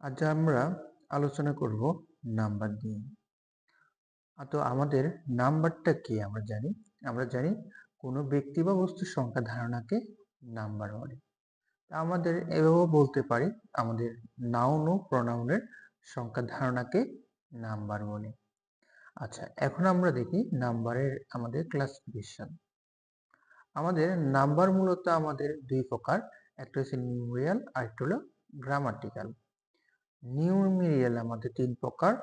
আজ আমরা আলোচনা করব নাম্বার নিয়ে তো আমাদের নাম্বারটা কি? আমরা জানি আমরা জানি কোনো ব্যক্তি বা বস্তুর সংখ্যা ধারণাকে নাম্বার বলে। আমাদের এভাবেও বলতে পারি, আমাদের নাউন ও প্রনাউনের সংখ্যা ধারণাকে নাম্বার বলে। আচ্ছা এখন আমরা দেখি নাম্বারের আমাদের ক্লাসিফিকেশন আমাদের নাম্বার মূলত আমাদের দুই প্রকার, একটা হচ্ছে নিউমেরিয়াল আর একটা হলো গ্রামাটিক্যাল নিউমেরিয়াল আমাদের তিন প্রকার,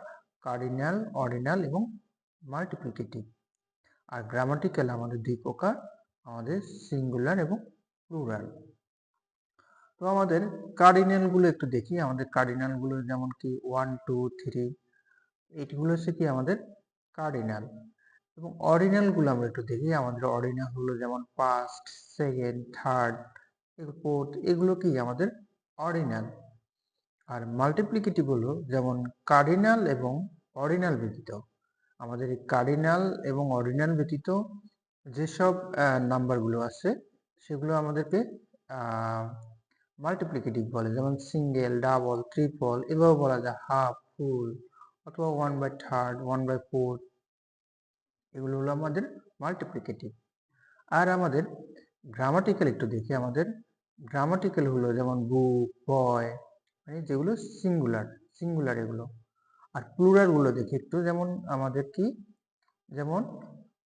কার্ডিনাল, অর্ডিনাল এবং মাল্টিপ্লিকেটিভ। আর গ্রামাটিক্যাল আমাদের দুই প্রকার, আমাদের সিঙ্গুলার এবং প্লুরাল। তো আমাদের কার্ডিনালগুলো একটু দেখি, আমাদের কার্ডিনালগুলো যেমন কি ওয়ান, টু, থ্রি, এইগুলো হচ্ছে কি আমাদের কার্ডিনাল। এবং অর্ডিনালগুলো আমরা একটু দেখি, আমাদের অর্ডিনাল হলো যেমন ফার্স্ট, সেকেন্ড, থার্ড, ফোর্থ, এগুলো কি আমাদের অর্ডিনাল। আর মাল্টিপ্লিকেটিভ হলো যেমন কার্ডিনাল এবং অর্ডিনাল ব্যতীত। আমাদের এই কার্ডিনাল এবং অর্ডিনাল ব্যতীত যেসব নাম্বারগুলো আছে, সেগুলো আমাদেরকে মাল্টিপ্লিকেটিভ বলে। যেমন সিঙ্গেল ডাবল ট্রিপল এভাবে বলা যায়। হাফ ফুল অথবা one by third one by four এগুলো হলো আমাদের মাল্টিপ্লিকেটিভ আর আমাদের গ্রামাটিক্যাল একটু দেখি। আমাদের গ্রামাটিক্যাল হলো যেমন বুক বয় মানে যেগুলো সিঙ্গুলার সিঙ্গুলার এগুলো। আর প্লুরালগুলো দেখি একটু, যেমন আমাদের কি? যেমন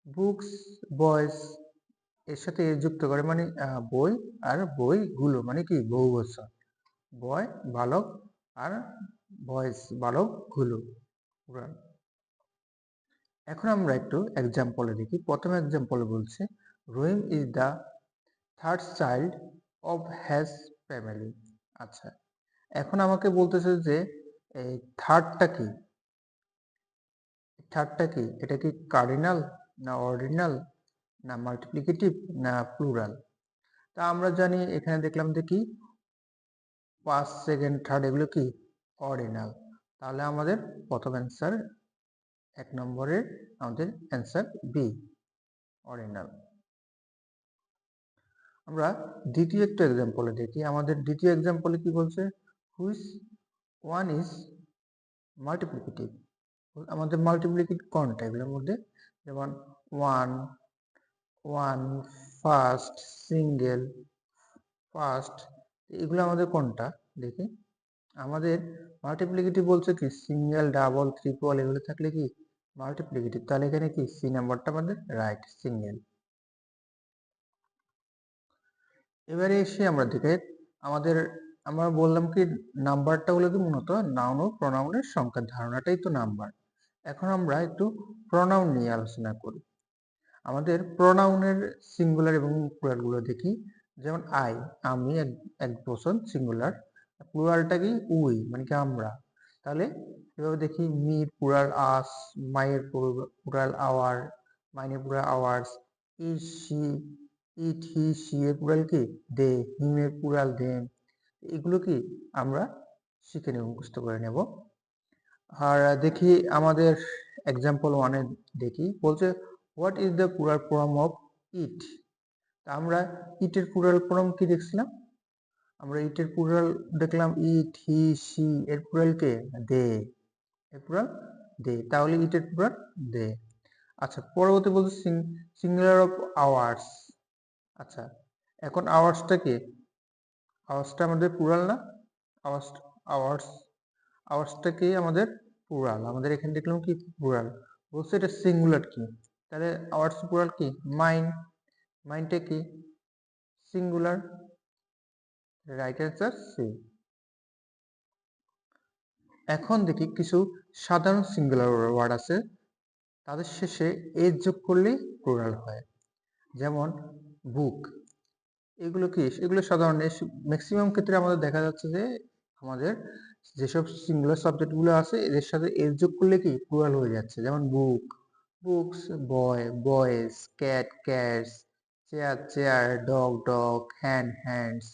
বুকস বয়েস এর সাথে যুক্ত করে মানে বই আর বইগুলো মানে কি? বহু বছর বয় বালক আর বয়েস বালকগুলো এখন আমরা একটু এক্সাম্পলে দেখি। প্রথম এক্সাম্পলে বলছে Rahim is the third child of has family আচ্ছা। এখন আমাকে বলতেছে যে, এই থার্ডটা কি? থার্ডটা কি? এটা কি কার্ডিনাল না অর্ডিনাল না মাল্টিপ্লিকেটিভ না প্লুরাল তা আমরা জানি, এখানে দেখলাম যে কি? ফার্স্ট সেকেন্ড থার্ড এগুলো কি? অর্ডিনাল তাহলে আমাদের প্রথম অ্যান্সার এক নম্বরের আমাদের অ্যান্সার বি অর্ডিনাল আমরা দ্বিতীয় একটা এক্সাম্পলে দেখি। আমাদের দ্বিতীয় এক্সাম্পলে কি বলছে? হুইচ ওয়ান ইজ মাল্টিপ্লিকেটিভ আমাদের মাল্টিপ্লিকেটিভ কোনটা? এগুলোর মধ্যে যেমন one one first single first এগুলো আমাদের কোনটা? দেখি। আমাদের মাল্টিপ্লিকেটিভ বলছে কি? সিঙ্গেল ডাবল ট্রিপল এগুলো থাকলে কি? মাল্টিপ্লিকেটিভ তাহলে এখানে কি? সি নাম্বারটা আমাদের রাইট সিঙ্গেল এবারে এসে আমরা দেখে আমাদের আমরা বললাম কি নাম্বারটা হলো কি মূলত নাউন ও প্রনাউনের সংখ্যার ধারণাটাই তো নাম্বার। এখন আমরা একটু প্রনাউন নিয়ে আলোচনা করি। আমাদের প্রনাউনের সিঙ্গুলার এবং প্লুরালগুলো দেখি। যেমন আই আমি এক বছর সিঙ্গুলার প্লুরালটা কি উই মানে কি আমরা। তাহলে এভাবে দেখি মি প্লুরাল আস মায়ের প্লুরাল আওয়ার মাইনের plural ours E she it he she এর প্লুরাল কি? দে হিমের প্লুরাল দেম এগুলো কি আমরা শিখে নেব, মুখস্থ করে নেব। আর দেখি আমাদের এক্সাম্পল ওয়ানে দেখি, বলছে what is the plural form of it তা আমরা ইটের পুরাল ফর্ম কি দেখছিলাম? আমরা ইটের পুরাল দেখলাম ইট হি সি এর পুরাল কে? দে এর পুরাল দে তাহলে ইটের পুরাল দে আচ্ছা পরবর্তী বলছে সিঙ্গুলার অফ আওয়ার্স আচ্ছা এখন আওয়ার্সটা কি? আওয়ার্সটা আমাদের পুরাল না? আওয়ার্স আওয়ার্সটা কি আমাদের পুরাল। আমাদের এখানে দেখলাম কি পুরাল? বলছে এটা সিঙ্গুলার কি তাহলে আওয়ার্স পুরাল কি? মাইন্ড মাইন্ডটা কি? সিঙ্গুলার রাইট অ্যান্সার সি এখন দেখি কিছু সাধারণ সিঙ্গুলার ওয়ার্ড আছে। তাদের শেষে এজ যোগ করলেই প্লুরাল হয়। যেমন বুক এগুলো কি? এগুলো সাধারণ ম্যাক্সিমাম ক্ষেত্রে আমাদের দেখা যাচ্ছে যে আমাদের যেসব সিঙ্গুলার সাবজেক্টগুলো আছে, এদের সাথে এর যোগ করলে কি? প্লুরাল হয়ে যাচ্ছে। যেমন book books boy boys cat cats chair chair dog dog hand hands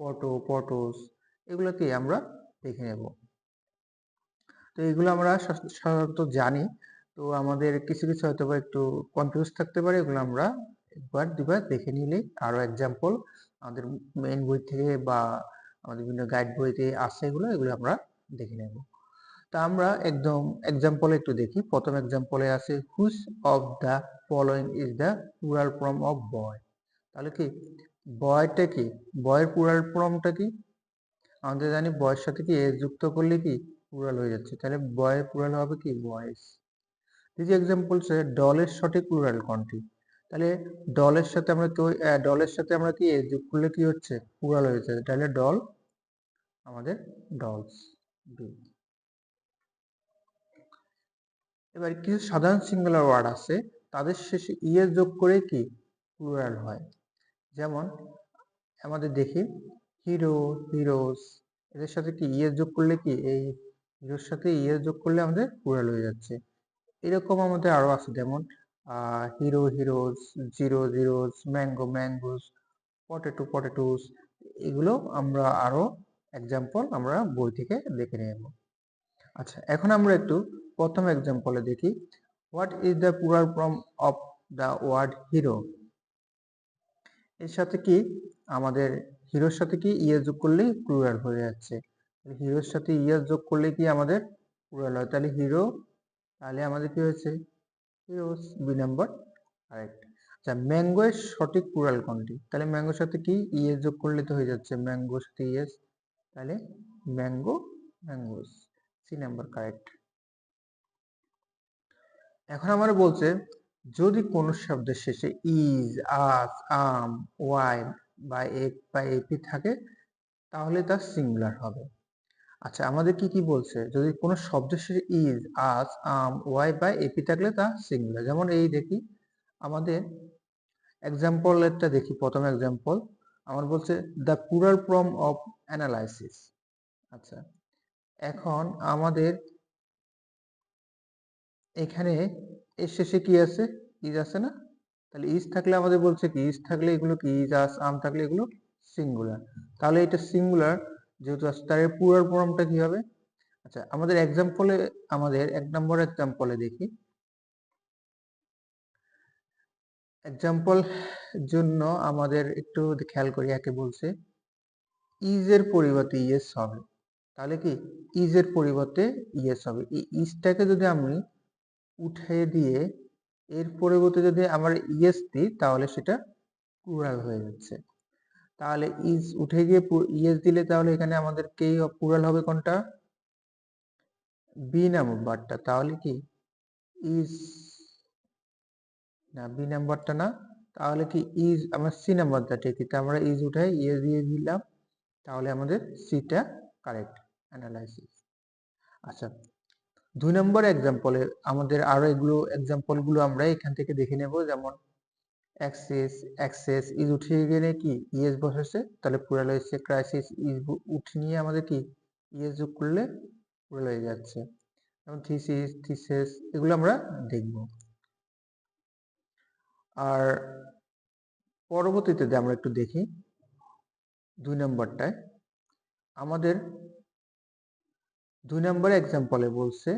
photo photos এগুলো কি আমরা দেখে নেব। তো এগুলো আমরা সাধারণত জানি। তো আমাদের কিছু কিছু হয়তো বা একটু কনফিউজ থাকতে পারে, এগুলো আমরা একবার দুবার দেখে নিলেই আরও এক্সাম্পল আমাদের মেইন বই থেকে বা আমাদের বিভিন্ন গাইড বইতে আছে এগুলো এগুলো আমরা দেখে নেব। তা আমরা একদম এক্সাম্পলে একটু দেখি। প্রথম এক্সাম্পলে আছে which of the following is the plural form of boy তাহলে কি? বয়টা কি? বয়ের প্লুরাল ফর্মটা কি? আমাদের জানি বয়ের সাথে কি এস যুক্ত করলে কি প্লুরাল হয়ে যাচ্ছে। তাহলে বয়ের প্লুরাল হবে কি? বয়েস এক্সাম্পল সে ডলের সঠিক প্লুরাল কোনটি? তাহলে ডলের সাথে আমরা তো ডলের সাথে আমরা কি যোগ করলে কি হচ্ছে? প্লুরাল হয়ে যাচ্ছে তাহলে ডল আমাদের ডলস এবার কিছু সাধারণ সিঙ্গুলার ওয়ার্ড আছে। তাদের শেষে ইএস যোগ করে কি? প্লুরাল হয়। যেমন, আমাদের দেখি হিরো হিরোস এদের সাথে কি ইএস যোগ করলে কি? এই হিরোর সাথে ইএস যোগ করলে আমাদের প্লুরাল হয়ে যাচ্ছে। এরকম আমাদের আরও আছে। যেমন hero heroes zero zeroes mango mangoes potato potatoes এগুলো আমরা আরও এক্সাম্পল আমরা বই থেকে দেখে নেব। আচ্ছা এখন আমরা একটু প্রথম এক্সাম্পলে দেখি। What is the plural form of the word hero এর সাথে কি? আমাদের হিরোর সাথে কি ইয়ে যোগ করলেই প্লুরাল হয়ে যাচ্ছে। হিরোর সাথে ইয়াস যোগ করলে কি আমাদের প্লুরাল হয়? তাহলে হিরো তাহলে আমাদের কি হয়েছে? হিরোস বি নাম্বার আচ্ছা ম্যাঙ্গো এর সঠিক প্লুরাল কোনটি? তাহলে ম্যাঙ্গোর সাথে কি ইএস যোগ করলে তো হয়ে যাচ্ছে ম্যাঙ্গোর সাথে ইএস তাহলে mango mangoes C number correct এখন আমার বলছে, যদি কোনো শব্দের শেষে ইজ আস আম ওয়াই বা এক বা এপি থাকে, তাহলে তা সিঙ্গুলার হবে। আচ্ছা আমাদের কি কি বলছে? যদি কোনো শব্দের শেষে is us um Y by এপি থাকলে তা সিঙ্গুলার যেমন এই দেখি, আমাদের এক্সাম্পলেরটা দেখি, প্রথম এক্সাম্পল আমার বলছে the plural form of analysis আচ্ছা এখন আমাদের এখানে এর শেষে কি আছে? ইজ আছে না? তাহলে ইজ থাকলে আমাদের বলছে কি? ইজ থাকলে এগুলো কি? ইজ আস আম থাকলে এগুলো সিঙ্গুলার তাহলে এটা সিঙ্গুলার যেহেতু আছে, তার প্লুরাল ফর্মটা কি হবে? আচ্ছা আমাদের এক্সাম্পলে আমাদের এক নম্বর এক্সাম্পলে দেখি। এক্সাম্পল জন্য আমাদের একটু খেয়াল করি, একে বলছে ইজ এর পরিবর্তে ইয়েস হবে। তাহলে কি? ইজ এর পরিবর্তে ইয়েস হবে। এই ইজটাকে যদি আমি উঠে দিয়ে, এর পরিবর্তে যদি আমার ইয়েস দিই, তাহলে সেটা প্লুরাল হয়ে যাচ্ছে। তাহলে ইজ উঠে গিয়ে ইয়েস দিলে তাহলে এখানে আমাদের কে পুরাল হবে কোনটা? বি নাম্বারটা তাহলে কি? ইজ না বি নাম্বারটা না। তাহলে কি ইজ আমার সি নাম্বারটা ঠিক আমরা ইজ উঠাই ইয়ে দিয়ে দিলাম। তাহলে আমাদের সিটা কারেক্ট অ্যানালাইসিস আচ্ছা দুই নম্বর এক্সাম্পলে আমাদের আরও এগুলো এক্সাম্পলগুলো আমরা এখান থেকে দেখে নেব। যেমন অ্যাক্সেস অ্যাক্সেস ইজ উঠে গেলে কি? ইএস বসেছে? তাহলে পুরাল হয়েছে ক্রাইসিস ইজ উঠে নিয়ে আমাদের কি? ইএস যোগ করলে পুরাল হয়ে যাচ্ছে। যেমন থিসিস থিসেস এগুলো আমরা দেখব। আর পরবর্তীতে আমরা একটু দেখি, দুই নম্বরটায়, আমাদের দুই নম্বর এক্সাম্পলে বলছে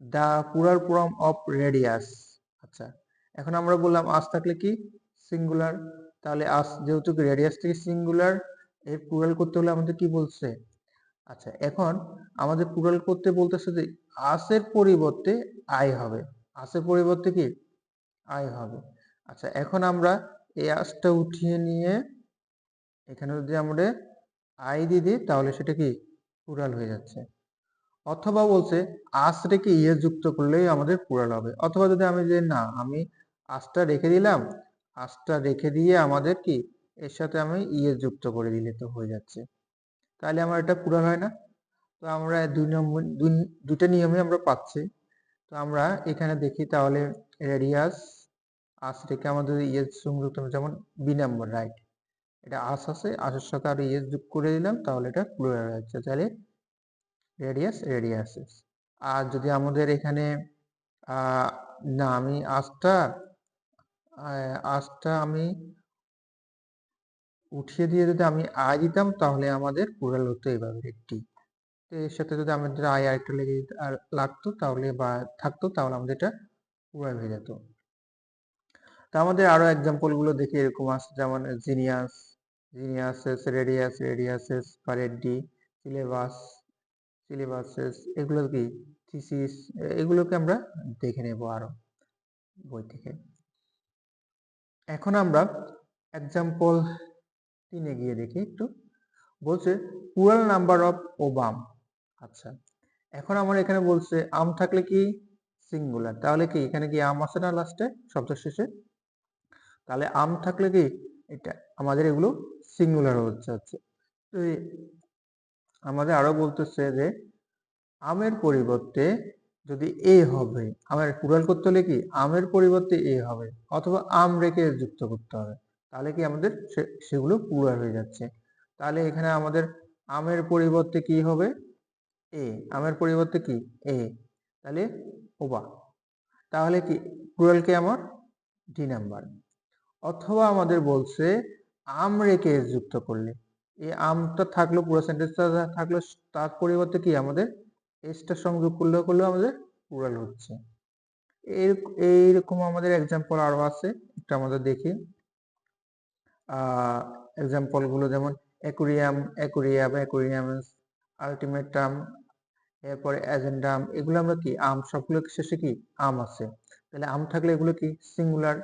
the plural form of radius আচ্ছা এখন আমরা বললাম আস থাকলে কি? সিঙ্গুলার তাহলে আস যেহেতু রেডিয়াস থেকে সিঙ্গুলার এর পুরাল করতে হলে আমাদের কি বলছে? আচ্ছা এখন আমাদের পুরাল করতে বলতেছে যে আসের পরিবর্তে আয় হবে। আসের পরিবর্তে কি? আয় হবে। আচ্ছা এখন আমরা এই আসটা উঠিয়ে নিয়ে এখানে যদি আমরা আই দিয়ে দিই, তাহলে সেটা কি? পুরাল হয়ে যাচ্ছে। অথবা বলছে আস রেখে ইয়ে যুক্ত করলেই আমাদের পুরাল হবে। অথবা যদি আমি যে না, আমি আসটা রেখে দিলাম। আসটা রেখে দিয়ে আমাদের কি? এর সাথে আমি ইয়ে যুক্ত করে দিলে তো হয়ে যাচ্ছে। তাহলে আমার এটা পুরাল হয় না। তো আমরা দুই নম্বর দুইটা নিয়মে আমরা পাচ্ছি। তো আমরা এখানে দেখি তাহলে রেডিয়াস আস রেখে আমাদের ইয়ে সংযুক্ত যেমন বি নাম্বার রাইট এটা আস আছে আসের সাথে আর ইয়েস যোগ করে দিলাম, তাহলে এটা প্লুরাল হচ্ছে তাহলে রেডিয়াস রেডিয়াসেস আর যদি আমাদের এখানে না, আমি আজটা আজটা আমি উঠিয়ে দিয়ে যদি আমি আয় দিতাম, তাহলে আমাদের প্লুরাল হতো এইভাবে একটি। তো এর সাথে যদি আমাদের আয় আরেকটা লেগে আর লাগতো, তাহলে বা থাকতো, তাহলে আমাদের এটা প্লুরাল হয়ে যেত। তো আমাদের আরও এক্সাম্পলগুলো দেখি, এরকম আছে, যেমন জিনিয়াস জিনিয়াসেস রেডিয়াস রেডিয়াসেস পারেডি সিলেবাস সিলেবাসেস এগুলো কি? থিসিস এগুলোকে আমরা দেখে নেব আরও বই থেকে। এখন আমরা এক্সাম্পল তিনে গিয়ে দেখি একটু। বলছে পুরাল নাম্বার অফ ওবাম আচ্ছা এখন আমার এখানে বলছে, আম থাকলে কি সিঙ্গুলার তাহলে কি, এখানে কি আম আছে না লাস্টে শব্দ শেষে? তাহলে আম থাকলে কি, এটা, আমাদের এগুলো সিঙ্গুলার হচ্ছে হচ্ছে তো আমাদের আরও বলতেছে যে, আমের পরিবর্তে যদি এ হবে, আমের পুরাল করতে হলে কি আমের পরিবর্তে এ হবে অথবা আম রেখে যুক্ত করতে হবে। তাহলে কি আমাদের সেগুলো পুরাল হয়ে যাচ্ছে। তাহলে এখানে আমাদের আমের পরিবর্তে কি হবে? এ আমের পরিবর্তে কি? এ তাহলে ওবা। তাহলে কি প্লুরালকে আমার? ডি নাম্বার অথবা আমাদের বলছে আম রেখে যুক্ত করলে। এই আমটা থাকল পুরো সেন্টেন্সটা থাকল, তার পরিবর্তে কি আমাদের এসটা সংযোগ করলে করলেও আমাদের প্লুরাল হচ্ছে। এর, এইরকম আমাদের এক্সাম্পল আরও আছে, একটু আমাদের দেখি। এক্সাম্পলগুলো যেমন অ্যাকুরিয়াম অ্যাকুরিয়াম অ্যাকুরিয়ামস আলটিমেটাম এরপরে অ্যাজেন্ডাম এগুলো আমরা কি, আম সবগুলো শেষে কি, আম আছে। তাহলে আম থাকলে এগুলো কি সিঙ্গুলার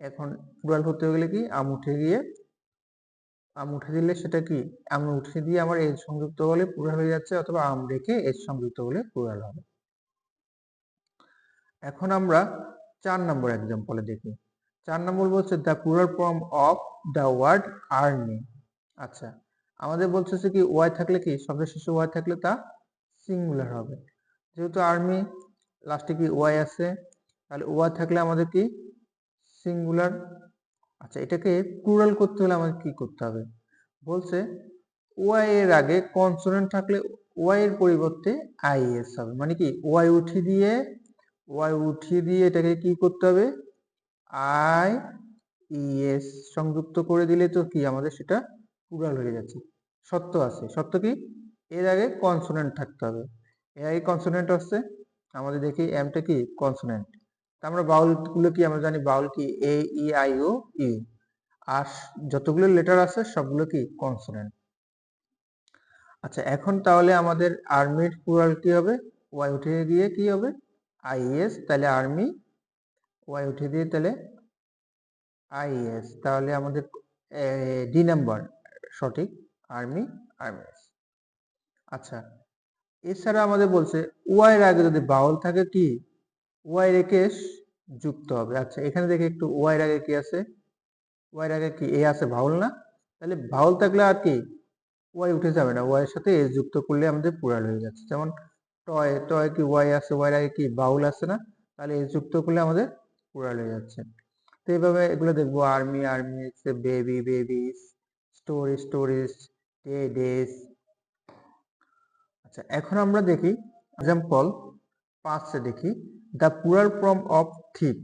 এখন প্লুরাল হতে গেলে কি, আম উঠে গিয়ে আম উঠে দিলে সেটা কি? আম উঠে দিয়ে আমার এজ সংযুক্ত বলে প্লুরাল হয়ে যাচ্ছে অথবা আম রেখে এজ সংযুক্ত বলে প্লুরাল হবে এখন আমরা চার নম্বর এক্সাম্পলে দেখি। চার নম্বর বলছে the plural form of the word army আচ্ছা আমাদের বলছে কি ওয়াই থাকলে কি শব্দের শেষে ওয়াই থাকলে তা সিঙ্গুলার হবে। যেহেতু আর্মি লাস্টে কি ওয়াই আছে, তাহলে ওয়াই থাকলে আমাদের কি সিঙ্গুলার আচ্ছা এটাকে প্লুরাল করতে হলে আমাকে কি করতে হবে? বলছে ওয়াই এর আগে কনসোনেন্ট থাকলে ওয়াই এর পরিবর্তে আই এস হবে। মানে কি? ওয়াই উঠিয়ে দিয়ে ওয়াই উঠিয়ে দিয়ে এটাকে কি করতে হবে? আই ইএস সংযুক্ত করে দিলে তো কি? আমাদের সেটা প্লুরাল হয়ে যাচ্ছে। সত্য আছে। সত্য কি? এর আগে কনসোনেন্ট থাকতে হবে। এর আগে কনসোনেন্ট আসছে। আমাদের দেখি এমটা কি? কনসোনেন্ট আমরা বাউলগুলো কি আমরা জানি বাউল কি এ ই আই ও ইউ আর যতগুলো লেটার আছে সবগুলো কি কনসোনেন্ট আচ্ছা এখন তাহলে আমাদের আর্মির প্লুরাল কি হবে? ওয়াই উঠে দিয়ে কি হবে? আইএস তাহলে আর্মি ওয়াই উঠে দিয়ে তাহলে আইএস তাহলে আমাদের ডি নাম্বার সঠিক। আর্মি আর্মিস আচ্ছা এছাড়া আমাদের বলছে ওয়াই এর আগে যদি বাউল থাকে কি? ওয়াই রেখে যুক্ত হবে। আচ্ছা এখানে দেখে একটু ওয়াই আগে কি আছে? ওয়াই আগে কি? এ আছে ভাউল না? তাহলে ভাউল থাকলে আর কি? ওয়াই উঠে যাবে না। ওয়াই এর সাথে এস যুক্ত করলে আমাদের পুরাল হয়ে যাচ্ছে। যেমন টয় টয় কি ওয়াই আছে ওয়াই আগে কি বাউল আছে না? তাহলে এস যুক্ত করলে আমাদের পুরাল হয়ে যাচ্ছে। তো এইভাবে এগুলো দেখব। Army army baby babies story stories day days আচ্ছা এখন আমরা দেখি এক্সাম্পল পাঁচে দেখি। The plural form of thief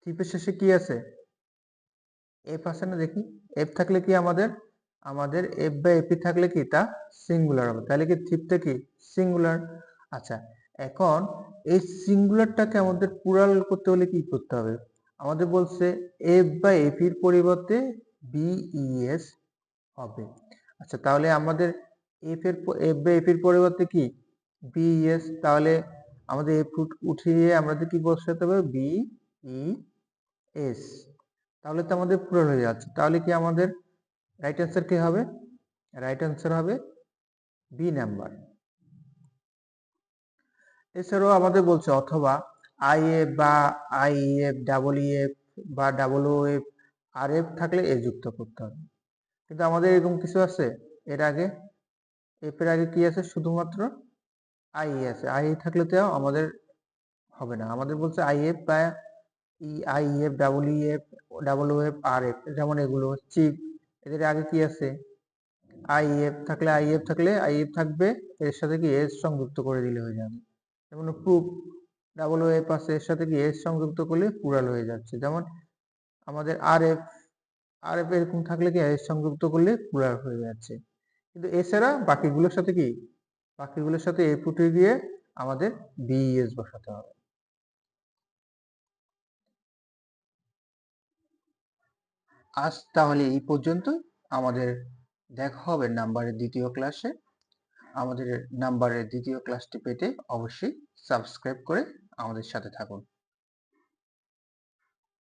থিপের শেষে কি আছে? এফ আছে না দেখি। এফ থাকলে কি আমাদের? আমাদের এফ বা এপি থাকলে কি? তা সিঙ্গুলার হবে। তাহলে কি থিপটা কি? সিঙ্গুলার আচ্ছা এখন এই সিঙ্গুলারটাকে আমাদের পুরাল করতে হলে কি করতে হবে? আমাদের বলছে এফ বা এপির পরিবর্তে বিইএস হবে। আচ্ছা তাহলে আমাদের এফ এর এফ বা এপির পরিবর্তে কি? বিইএস তাহলে আমাদের এ ফুট উঠিয়ে আমাদের কি বসাতে হবে? বি ই এস তাহলে তো আমাদের প্লুরাল হয়ে যাচ্ছে। তাহলে কি আমাদের রাইট অ্যান্সার কি হবে? রাইট অ্যান্সার হবে বি নাম্বার এছাড়াও আমাদের বলছে অথবা আই এফ বা I F double E F বা ডাবল ও এফ আর এফ থাকলে এ যুক্ত করতে হবে। কিন্তু আমাদের এরকম কিছু আছে? এর আগে এফ এর আগে কি আছে? শুধুমাত্র আই আছে। আই থাকলে তো আমাদের হবে না। আমাদের বলছে আই এফ বা E, I F double E F, double F, R F, যেমন এগুলো, চিপ, এদের আগে কি আছে? আই এফ থাকলে আই এফ থাকলে আই এফ থাকবে, এর সাথে কি এস সংযুক্ত করে দিলে হয়ে যাবে। যেমন প্রুফ, ডাবল ও এফ আছে, এর সাথে কি এস সংযুক্ত করলে প্লুরাল হয়ে যাচ্ছে। যেমন আমাদের আর এফ আর এফ এরকম থাকলে কি এস সংযুক্ত করলে প্লুরাল হয়ে যাচ্ছে। কিন্তু এছাড়া বাকিগুলোর সাথে কি বাকিগুলোর সাথে এ পুটে দিয়ে আমাদের বিএস বসাতে হবে। আজ তাহলে এই পর্যন্ত আমাদের দেখা হবে নাম্বারের দ্বিতীয় ক্লাসে আমাদের নাম্বারের দ্বিতীয় ক্লাসটি পেতে অবশ্যই সাবস্ক্রাইব করে আমাদের সাথে থাকুন।